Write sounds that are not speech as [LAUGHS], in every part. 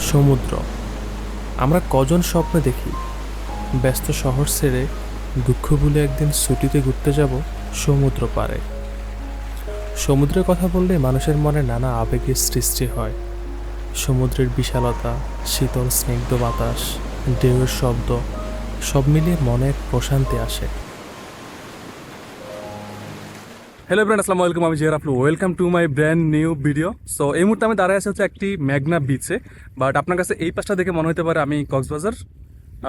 সমুদ্র। আমরা কজন স্বপ্নে দেখি? ব্যস্ত শহর ছেড়ে দুঃখ ভুলে একদিন ছুটিতে ঘুরতে যাব সমুদ্র পাড়ে। সমুদ্রের কথা বললে মানুষের মনে নানা আবেগের সৃষ্টি হয়। সমুদ্রের বিশালতা, শীতল স্নিগ্ধ বাতাস, ঢেউয়ের শব্দ, সব মিলিয়ে মনে প্রশান্তি আসে। হ্যালো ব্র্যান্ড আসসালামু আলাইকুম আমি জিয়ার আপলু welcome to my brand new video so এই মুহূর্তে আমি দাঁড়ায় আছি হচ্ছে একটি ম্যাগনা বিচে বাট আপনার কাছে এই পাশটা দেখে মনে হতে পারে আমি কক্সবাজার।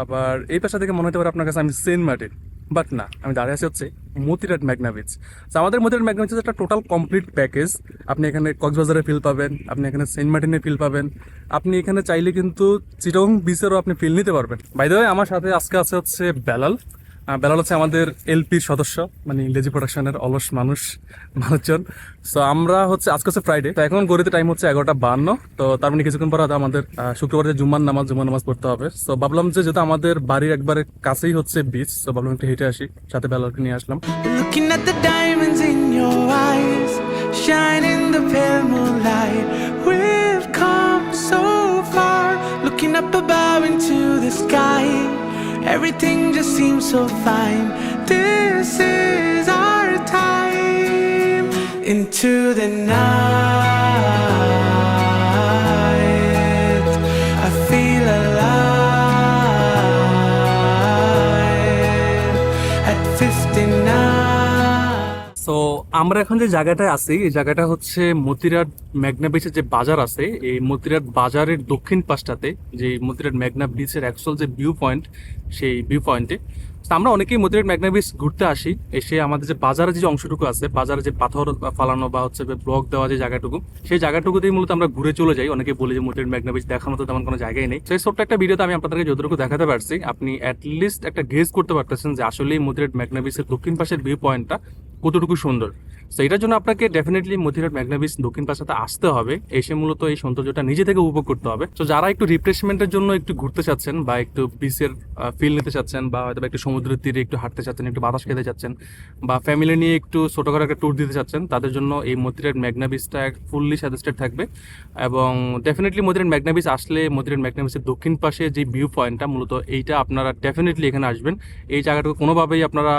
আবার এই পাশটা দেখে মনে হতে পারে আপনার কাছে আমি সেন্ট মার্টিন। বাট না, আমি দাঁড়িয়ে আছি হচ্ছে মতিরাট ম্যাগনা বিচ তো আমাদের মতিরাট ম্যাগনা বিচ একটা টোটাল কমপ্লিট প্যাকেজ আপনি এখানে কক্সবাজারে ফিল পাবেন, আপনি এখানে সেন্ট মার্টিনে ফিল পাবেন। আপনি এখানে চাইলে কিন্তু চিটং বিচেরও আপনি ফিল নিতে পারবেন। বাই দ্য আমার সাথে আজকে আছে হচ্ছে বেলাল। বেলাল হচ্ছে আমাদের এলপির সদস্য মানে লেজি প্রোডাকশনের অলস মানুষ, মানুষজন। সো আমরা হচ্ছে, আজকে হচ্ছে ফ্রাইডে তো এখন গড়িতে টাইম হচ্ছে এগারোটা বান্ন। তো তার মানে কিছুক্ষণ পর আমাদের শুক্রবার যে জুম্মার নামাজ জুম্মার নামাজ পড়তে হবে। সো ভাবলাম যে যেহেতু আমাদের বাড়ির একবারে কাছেই হচ্ছে বিচ তো ভাবলাম একটু হেঁটে আসি, সাথে বেলালকে নিয়ে আসলাম। Looking up above into the sky. Everything just seems so fine. This is our time into the night. আমরা এখন যে জায়গাটায় আছি, এই জায়গাটা হচ্ছে মতিরাট মেঘনা বিচের যে বাজার আছে, এই মতিরাট বাজারের দক্ষিণ পাশটাতে, যে মতিরাট মেঘনা বিচের অ্যাকচুয়াল যে ভিউ পয়েন্ট সেই ভিউ পয়েন্টে আমরা অনেকেই মতিরাট মেঘনা বিচ ঘুরতে আসি, এসে আমাদের যে বাজারে যে অংশটুকু আছে বাজারে যে পাথর ফালানো বা হচ্ছে ব্লক দেওয়া যে জায়গাটুকু, সেই জায়গাটুকুতেই মূলত আমরা ঘুরে চলে যাই। অনেকে বলি যে মতিরাট মেঘনা বিচ দেখার মতো তেমন কোনো জায়গাই নেই। সেই ছোট্ট একটা ভিডিওতে আমি আপনাদেরকে যতটুকু দেখাতে পারছি, আপনি অ্যাটলিস্ট একটা গেস করতে পারতেছেন যে আসলেই মতিরাট মেঘনা বিচের দক্ষিণ পাশের ভিউ পয়েন্টটা কতটুকু সুন্দর। তো এটার জন্য আপনাকে ডেফিনেটলি মতিরাট ম্যাগনা বিচ দক্ষিণ পাশাতে আসতে হবে। এসে মূলত এই সৌন্দর্যটা নিজে থেকে উপভোগ করতে হবে। তো যারা একটু রিফ্রেশমেন্টের জন্য একটু ঘুরতে চাচ্ছেন বা একটু বিচের ফিল নিতে চাচ্ছেন বা হয়তো একটু সমুদ্রের তীরে একটু হাঁটতে চাচ্ছেন, একটু বাতাস খেতে চাচ্ছেন বা ফ্যামিলি নিয়ে একটু ছোটোখাটো একটা ট্যুর দিতে চাচ্ছেন, তাদের জন্য এই মতিরাট ম্যাগনা বিচটা ফুললি সাজেস্টেড থাকবে। এবং ডেফিনেটলি মতিরাট ম্যাগনা বিচ আসলে মতিরাট ম্যাগনা বিচের দক্ষিণ পাশে যে ভিউ পয়েন্টটা মূলত এইটা আপনারা ডেফিনেটলি এখানে আসবেন। এই জায়গাটাকে কোনোভাবেই আপনারা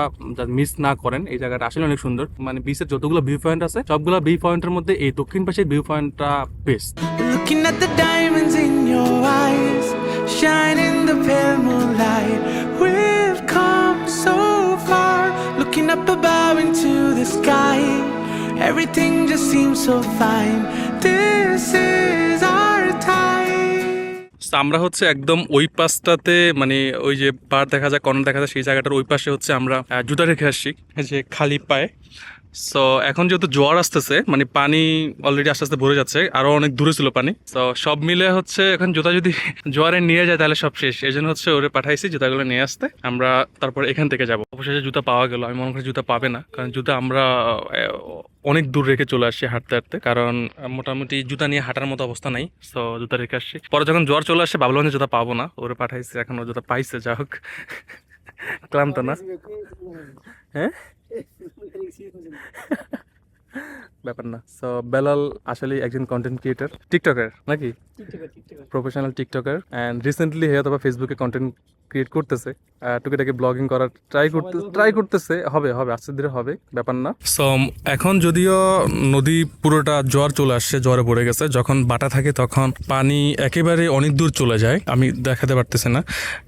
মিস না করেন। এই জায়গাটা আসলে অনেক সুন্দর। মানে বিচের যতগুলো ভিউ পয়েন্ট আছে সবগুলো ভিউ পয়েন্টের মধ্যে এই দক্ষিণ পাশের ভিউ পয়েন্টটা best Looking at the diamonds in your eyes, shine in the pale moonlight. We've come so far, looking up above into the sky. Everything just seems so fine. This is our time. আমরা হচ্ছে একদম ওই পাশটাতে মানে ওই যে বার দেখা যায় কর্নার দেখা যায় সেই জায়গাটার ওই পাশে হচ্ছে আমরা জুতা রেখে আসছি যে খালি পায়ে সো এখন যেহেতু জোয়ার আসতেছে মানে পানি অলরেডি আস্তে আস্তে ভরে যাচ্ছে আরও অনেক দূরে ছিল পানি। তো সব মিলে হচ্ছে এখন জুতা যদি [LAUGHS] জোয়ারে নিয়ে যায় তাহলে সব শেষ। এই জন্য হচ্ছে ওরে পাঠাইছি জুতাগুলো নিয়ে আসতে। আমরা তারপর এখান থেকে যাব। অবশেষে জুতা পাওয়া গেল। আমি মনে করি জুতা পাবে না। কারণ জুতা আমরা অনেক দূর রেখে চলে আসছি হাঁটতে হাঁটতে। কারণ মোটামুটি জুতা নিয়ে হাঁটার মতো অবস্থা নাই। সো জুতা রেখে আসছি। পরে যখন জ্বর চলে আসে ভাবলাম যে জুতা পাবো না। ওরে পাঠাইছে এখন ও জুতা পাইছে যা হোক। [LAUGHS] ক্লান্ত না। হ্যাঁ? [LAUGHS] [LAUGHS] ব্যাপার না। সো বেলাল আসলে একজন কন্টেন্ট ক্রিয়েটার টিকটকার নাকি? প্রফেশনাল টিকটকার অ্যান্ড রিসেন্টলি হয়তো অথবা ফেসবুকে কন্টেন্ট ক্রিয়েট করতেছে টুকিটাকি ব্লগিং করার ট্রাই করতে ট্রাই করতেছে হবে হবে আস্তে ধীরে হবে ব্যাপার না। সো এখন যদিও নদী পুরোটা জ্বর চলে আসছে জ্বরে পড়ে গেছে যখন বাটা থাকে তখন পানি একেবারে অনেক দূর চলে যায় আমি দেখাতে পারতেছি না।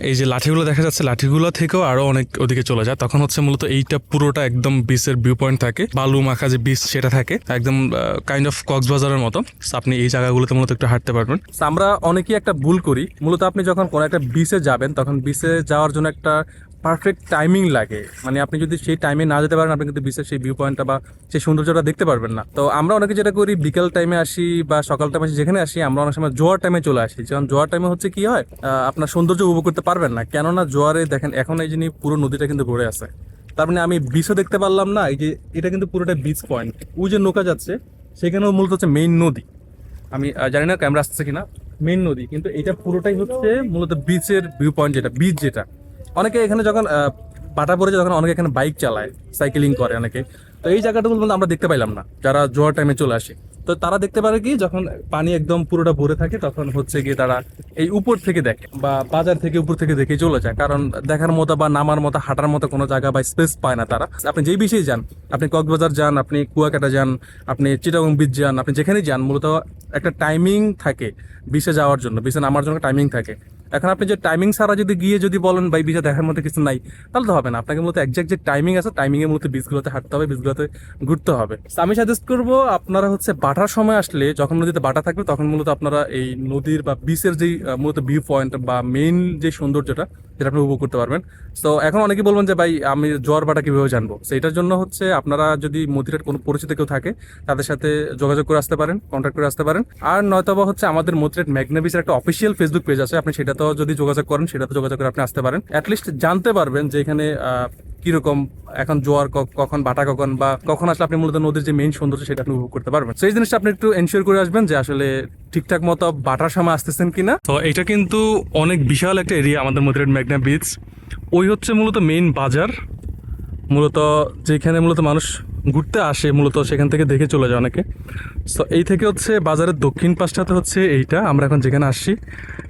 এই যে লাঠিগুলো দেখা যাচ্ছে লাঠিগুলো থেকেও আরও অনেক ওদিকে চলে যায় তখন হচ্ছে মূলত এইটা পুরোটা একদম বিচের ভিউ পয়েন্ট থাকে বালু মাখা যে বিচ সেটা থাকে একদম কাইন্ড অফ কক্সবাজারের মতো। আপনি এই জায়গাগুলোতে মূলত একটু হাঁটতে পারবেন। আমরা অনেকেই একটা ভুল করি মূলত আপনি যখন কোনো একটা বিচে যাবেন তখন বিচে যাওয়ার জন্য একটা পারফেক্ট টাইমিং লাগে। মানে আপনি যদি সেই টাইমে না যেতে পারেন, আপনি কিন্তু বিচের সেই ভিউ পয়েন্টটা বা সেই সৌন্দর্যটা দেখতে পারবেন না। তো আমরা অনেকে যেটা করি, বিকেল টাইমে আসি বা সকাল টাইমে আসি, যেখানে আসি, আমরা অনেক সময় জোয়ার টাইমে চলে আসি। যেমন জোয়ার টাইমে হচ্ছে কি হয় আপনার সৌন্দর্য উপভোগ করতে পারবেন না। কেননা জোয়ারে দেখেন, এখন এই জিনিস পুরো নদীটা কিন্তু ভরে আছে। তার মানে আমি বিচও দেখতে পারলাম না, এই যে এটা কিন্তু পুরোটা বিচ পয়েন্ট ওই যে নৌকা যাচ্ছে, সেখানেও মূলত হচ্ছে মেইন নদী। আমি জানি না ক্যামেরা আসছে কিনা। মেইন নদী, কিন্তু এটা পুরোটাই হচ্ছে মূলত বিচের ভিউ পয়েন্ট যেটা বিচ যেটা। অনেকে এখানে যখন পাটা পড়ে যখন অনেকে এখানে বাইক চালায় সাইকেলিং করে অনেকে। তো এই জায়গাটা আমরা দেখতে পাইলাম না, যারা জোয়ার টাইমে চলে আসে। তো তারা দেখতে পারে কি, যখন পানি একদম পুরোটা ভরে থাকে, তখন হচ্ছে গিয়ে তারা এই উপর থেকে দেখে বা বাজার থেকে উপর থেকে দেখে চলে যায়। কারণ দেখার মতো বা নামার মতো, হাঁটার মতো কোনো জায়গা বা স্পেস পায় না তারা। আপনি যেই বিষয়ে যান, আপনি কক্সবাজার যান, আপনি কুয়াকাটা যান, আপনি চিটাগং বিচ যান, আপনি যেখানেই যান, মূলত একটা টাইমিং থাকে বিষে যাওয়ার জন্য, বিষে নামার জন্য টাইমিং থাকে। এখন আপনি যে টাইমিং ছাড়া যদি গিয়ে যদি বলেন, ভাই বিচে দেখার মধ্যে কিছু নাই, তাহলে তো হবে না। আপনাকে মূলত একজ্যাক্ট যে টাইমিং আছে টাইমিং এর মূলত বিচগুলোতে হাঁটতে হবে, বীজগুলোতে ঘুরতে হবে। আমি সাজেস্ট করব, আপনারা হচ্ছে বাটার সময় আসলে যখন নদীতে বাটা থাকবে, তখন মূলত আপনারা এই নদীর বা বিচের যেই মূলত ভিউ পয়েন্ট বা মেইন যে সৌন্দর্যটা যেটা আপনি উপভোগ করতে পারবেন। সো এখন অনেকেই বলবেন যে, ভাই, আমি জোয়ার বাটা কীভাবে জানব? সেইটার জন্য হচ্ছে আপনারা যদি মদিরার কোনো পরিচিত কেউ থাকে, তাদের সাথে যোগাযোগ করে আসতে পারেন কন্ট্যাক্ট করে আসতে পারেন। আর নয়তোবা হচ্ছে আমাদের মদিরাট ম্যাগনাবিসের একটা অফিসিয়াল ফেসবুক পেজ আছে। আপনি সেটাতেও যদি যোগাযোগ করেন, সেটাতে যোগাযোগ করে আপনি আসতে পারেন। অ্যাটলিস্ট জানতে পারবেন যে এখানে কীরকম এখন জোয়ার কখন বাটা কখন বা কখন আসলে আপনি মূলত নদীর যে মেইন সৌন্দর্য সেটা আপনি উপভোগ করতে পারবেন। সেই জিনিসটা আপনি একটু এনশিওর করে আসবেন যে আসলে ঠিকঠাক মতো বাটার সময় আসতেছেন কিনা। তো এটা কিন্তু অনেক বিশাল একটা এরিয়া আমাদের মধ্যে ম্যাগনা বিচ ওই হচ্ছে মূলত মেইন বাজার। মূলত যেখানে মূলত মানুষ ঘুরতে আসে, মূলত সেখান থেকে দেখে চলে যায় অনেকে। সো এই থেকে হচ্ছে বাজারের দক্ষিণ পাশটাতে হচ্ছে এইটা, আমরা এখন যেখানে আসছি।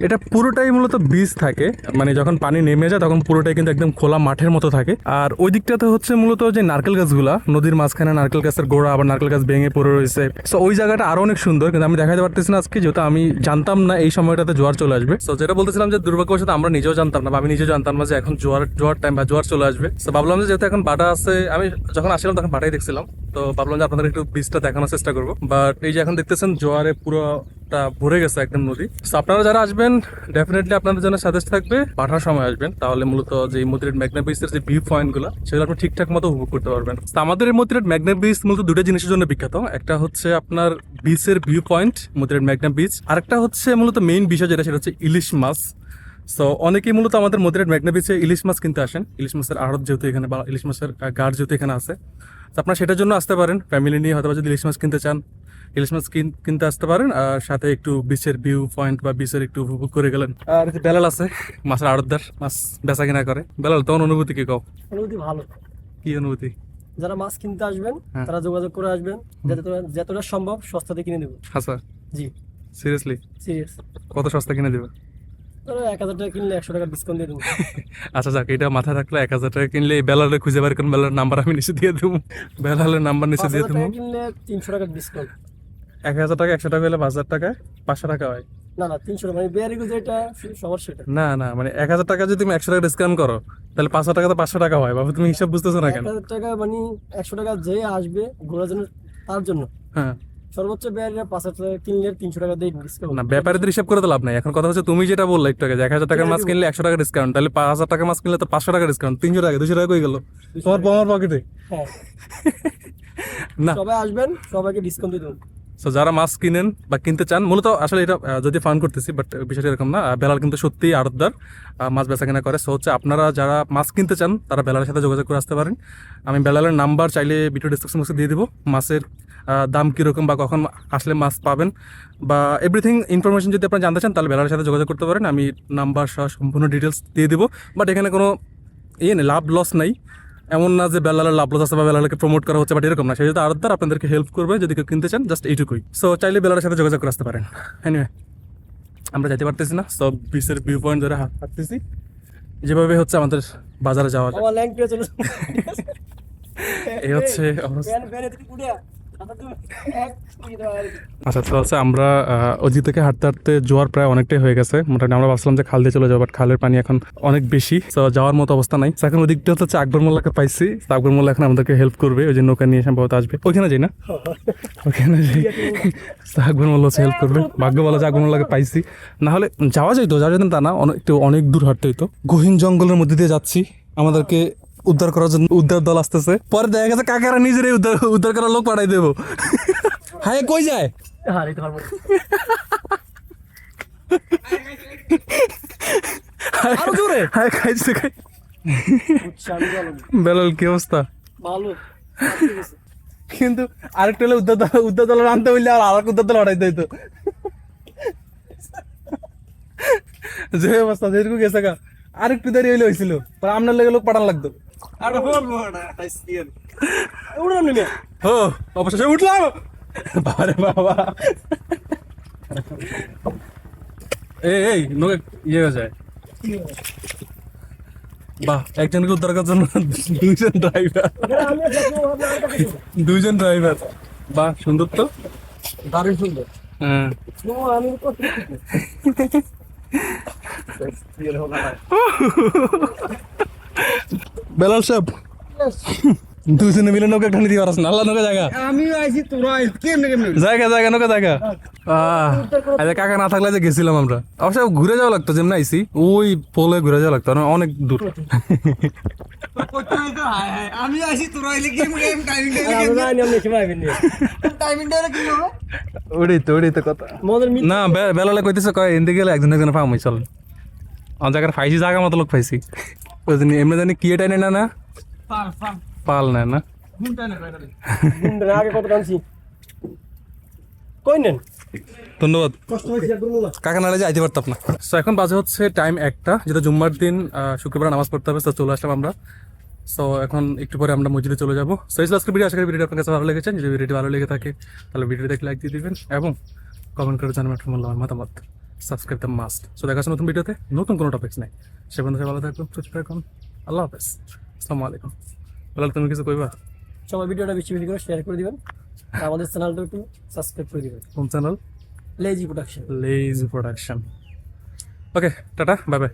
এটা পুরোটাই মূলত বীজ থাকে মানে যখন পানি নেমে যায় তখন পুরোটাই কিন্তু একদম খোলা মাঠের মতো থাকে। আর ওই দিকটাতে হচ্ছে মূলত যে নারকেল গাছগুলা, নদীর মাঝখানে নারকেল গাছের গোড়া, আবার নারকেল গাছ ভেঙে পড়ে রয়েছে। সো ওই জায়গাটা আরও অনেক সুন্দর, কিন্তু আমি দেখাতে পারতেছি না আজকে, যেহেতু আমি জানতাম না এই সময়টাতে জোয়ার চলে আসবে। সো যেটা বলতেছিলাম যে দুর্ভাগ্যবশত আমরা নিজেও জানতাম না, বা আমি নিজেও জানতাম না যে এখন জোয়ার জোয়ার টাইম বা জোয়ার চলে আসবে। তো ভাবলাম যে যেহেতু এখন বাটা আছে, আমি যখন আসছিলাম তখন বাটাই দেখছিলাম তো ভাবলাম যে আপনাদের একটু বীজটা দেখানোর চেষ্টা করব। বাট এই যে এখন দেখতেছেন, জোয়ারে পুরোটা ভরে গেছে একদম নদী। তো আপনারা যারা আসবেন ডেফিনেটলি আপনাদের জন্য সাজেস্ট থাকবে বাটার সময় আসবেন। তাহলে মূলত যে মতিরেট ম্যাগনা বিচের যে ভিউ পয়েন্টগুলো, সেগুলো আপনি ঠিকঠাক মতো উপভোগ করতে পারবেন। তো আমাদের এই মতিরেট ম্যাগনা বিচ মূলত দুটো জিনিসের জন্য বিখ্যাত। একটা হচ্ছে আপনার বিচের ভিউ পয়েন্ট মতিরেট ম্যাগনা বিচ আরেকটা হচ্ছে মূলত মেইন বিষয় যেটা, সেটা হচ্ছে ইলিশ মাছ। সো অনেকেই মূলত আমাদের মদিরাট ম্যাগনা বিচে ইলিশ মাছ কিনতে আসেন। ইলিশ মাছের আড়ত যেহেতু এখানে বা, ইলিশ মাছের গাঢ় যেহেতু এখানে আছে। আপনারা সেটার জন্য আসতে পারেন। ফ্যামিলি নিয়ে হয়তো যদি ইলিশ মাছ কিনতে চান ইলিশ মাছ কিনতে আসতে পারেন আর সাথে একটু বিচের ভিউ পয়েন্ট বা বিচের একটু উপভোগ করে গেলেন। আর বেলাল আছে মাছের আড়তদার মাছ বেচা কিনা করে। বেলাল তোমার অনুভূতি কি কও? অনুভূতি ভালো। কি অনুভূতি? যারা মাছ কিনতে আসবেন হ্যাঁ। তারা যোগাযোগ করে আসবেন। যতটা সম্ভব সস্তাতে কিনে দেবো। হাসা জি। সিরিয়াসলি সিরিয়াস কত সস্তা কিনে দেবে? এক হাজার টাকা কিনলে একশো টাকা ডিসকাউন্ট দিয়ে দেবো। [LAUGHS] আচ্ছা যাক এটা মাথায় রাখলে এক হাজার টাকা কিনলে এই বেলালে খুঁজে বের বেলার নাম্বার আমি নিচে দিয়ে দেবো। বেলালের নাম্বার নিচে দিয়ে দেবো। কিনলে তিনশো টাকা ডিসকাউন্ট এক হাজার টাকা একশো টাকা হলে পাঁচ হাজার টাকা পাঁচশো টাকা হয়। না না তিনশো টাকা মানে বেয়ারিগো যেটা সবার সেটা। না না মানে এক হাজার টাকা যদি তুমি একশো টাকা ডিসকাউন্ট করো তাহলে পাঁচশো টাকা তো পাঁচশো টাকা হয়। বাবু তুমি হিসাব বুঝতেছো না এক কেন? হাজার টাকা মানে একশো টাকা যে আসবে ঘোরার জন্য তার জন্য। হ্যাঁ। সর্বোচ্চ বেয়ারিরা পাঁচ হাজার কিনলে তিনশো টাকা দিয়ে ডিসকাউন্ট না ব্যাপারীদের হিসাব করে তো লাভ নাই। এখন কথা হচ্ছে তুমি যেটা বললে একটু আগে এক হাজার টাকার মাছ কিনলে একশো টাকা ডিসকাউন্ট তাহলে পাঁচ হাজার টাকা মাছ কিনলে তো পাঁচশো টাকা ডিসকাউন্ট তিনশো টাকা দুশো টাকা কই গেল? তোমার আমার পকেটে হ্যাঁ। [LAUGHS] না। সবাই আসবেন সবাইকে ডিসকাউন্ট দিয়ে সো যারা মাছ কিনেন বা কিনতে চান মূলত আসলে এটা যদি ফান করতেছি বাট বিষয়টা এরকম না বেলাল কিন্তু সত্যিই আড়তদার মাছ বেচা কেনা করে। সো হচ্ছে আপনারা যারা মাছ কিনতে চান তারা বেলালের সাথে যোগাযোগ করে আসতে পারেন। আমি বেলালের নাম্বার চাইলে ভিডিও ডিসক্রিপশন বক্সে দিয়ে দিব। মাছের দাম কীরকম বা কখন আসলে মাছ পাবেন বা এভরিথিং ইনফরমেশন যদি আপনারা জানতে চান তাহলে বেলালের সাথে যোগাযোগ করতে পারেন। আমি নাম্বার সহ সম্পূর্ণ ডিটেলস দিয়ে দেবো। বাট এখানে কোনো ইয়ে নেই লাভ লস নাই। এমন না যে বেলালের লাভ লস আছে বা বেলালকে প্রমোট করা হচ্ছে বাট এরকম না। সেই যদি আরদার আপনাদেরকে হেল্প করবে যদি কেউ কিনতে চান জাস্ট এইটুকুই। সো চাইলে বেলালের সাথে যোগাযোগ করে আসতে পারেন। এনিওয়ে আমরা যেতে পারতেছি না। সব বিচের ভিউ পয়েন্ট ধরে হাঁটতেছি। যেভাবে হচ্ছে আমাদের বাজারে যাওয়া যায়। এই হচ্ছে অবস্থা। আচ্ছা তো হচ্ছে আমরা আহ, থেকে হাঁটতে হাঁটতে জোয়ার প্রায় অনেকটাই হয়ে গেছে। মোটামুটি আমরা ভাবছিলাম যে খাল দিয়ে চলে যাব বাট খালের পানি এখন অনেক বেশি। তো যাওয়ার মতো অবস্থা নাই। এখন ওদিকটা হচ্ছে আকবর মোল্লাকে পাইছি। আকবর মোল্লা এখন আমাদেরকে হেল্প করবে ওই যে নৌকা নিয়ে সম্ভবত আসবে। ওইখানে যাই না? ওখানে যাই। আকবর মোল্লা হচ্ছে হেল্প করবে। ভাগ্য বলা যে আকবর মোল্লাকে পাইছি। না হলে যাওয়া যাইতো যাওয়া যেত তা না অনেক অনেক দূর হাঁটতে হইতো। গহীন জঙ্গলের মধ্যে দিয়ে যাচ্ছি। আমাদেরকে উদ্ধার করার জন্য উদ্ধার দল আসতেছে। পরে দেখা গেছে কাকারা নিজেরাই উদ্ধার উদ্ধার করার লোক পাঠাই দেবো। হ্যাঁ কই যায়? আরও জোরে। হ্যাঁ খাইছে খাই। বেলাল কি অবস্থা? ভালো। কিন্তু আরেকটা হলে উদ্ধার দল উদ্ধার দল আনতে হইলে আর আরেক উদ্ধার দল হটাইতে হইতো। যে অবস্থা যেরকম গেছে গা। আরেকটু দেরি হইলে হয়েছিল পরে আপনার লেগে লোক পাঠান লাগতো। ও অবশেষে উঠলাম। বাবারে বাবা। এই এই নৌকা ইয়ে হয়ে যায়। বাহ একজনকে উদ্ধার করার জন্য দুইজন ড্রাইভার। দুইজন ড্রাইভার বাহ সুন্দর তো। দারুণ সুন্দর। হ্যাঁ। আমি বেলাল সাহেব দুজনে মিলে নৌকা টানি দিয়ে পারছ না আল্লাহ নৌকা জায়গা। আমি আইছি তোরা কেমনে কেমনে? জায়গা জায়গা নৌকা জায়গা। আচ্ছা কাকা না থাকলে যে গেছিলাম আমরা। অবশ্য ঘুরে যাওয়া লাগতো যেমন আইসি ওই পোলে ঘুরে যাওয়া লাগতো অনেক দূর। আমি আসি তোরা এলে গেম গেম টাইমিং নি। টাইমিংটা কি হবে? ওটাই তো ওটাই তো কথা। না বেলালে কইতেছে কয় এনদিকে গেলে একজন একজন পাম চল। আমার জায়গায় পাইছি জায়গা মতো লোক জন্য এমনি জানি কি টাইনে না না? পাল না না? ধন্যবাদ। কাকা নালে যাইতে পারতাম না। সো এখন বাজে হচ্ছে টাইম একটা যেটা জুম্মার দিন শুক্রবার নামাজ পড়তে হবে তো চলে আসলাম আমরা। সো এখন একটু পরে আমরা মসজিদে চলে যাব। সো আজকের ভিডিও আশা করি ভিডিও আপনার কাছে ভালো লেগেছে। যদি ভিডিওটি ভালো লেগে থাকে তাহলে ভিডিও দেখে লাইক দিয়ে দিবেন এবং কমেন্ট করে জানাবেন আপনার মূল্যবান মতামত। সাবস্ক্রাইব দ্য মাস্ট সো দেখা নতুন ভিডিওতে। নতুন কোনো টপিক্স নেই। সে বন্ধু ভালো থাকুন সুস্থ থাকুন। আল্লাহ হাফেজ। আসসালামু আলাইকুম। বলাল তুমি কিছু কইবা? সবাই ভিডিওটা বেশি বেশি করে শেয়ার করে দিবেন। আর আমাদের চ্যানেলটা একটু সাবস্ক্রাইব করে দিবেন। কোন channel lazy production lazy production okay tata bye bye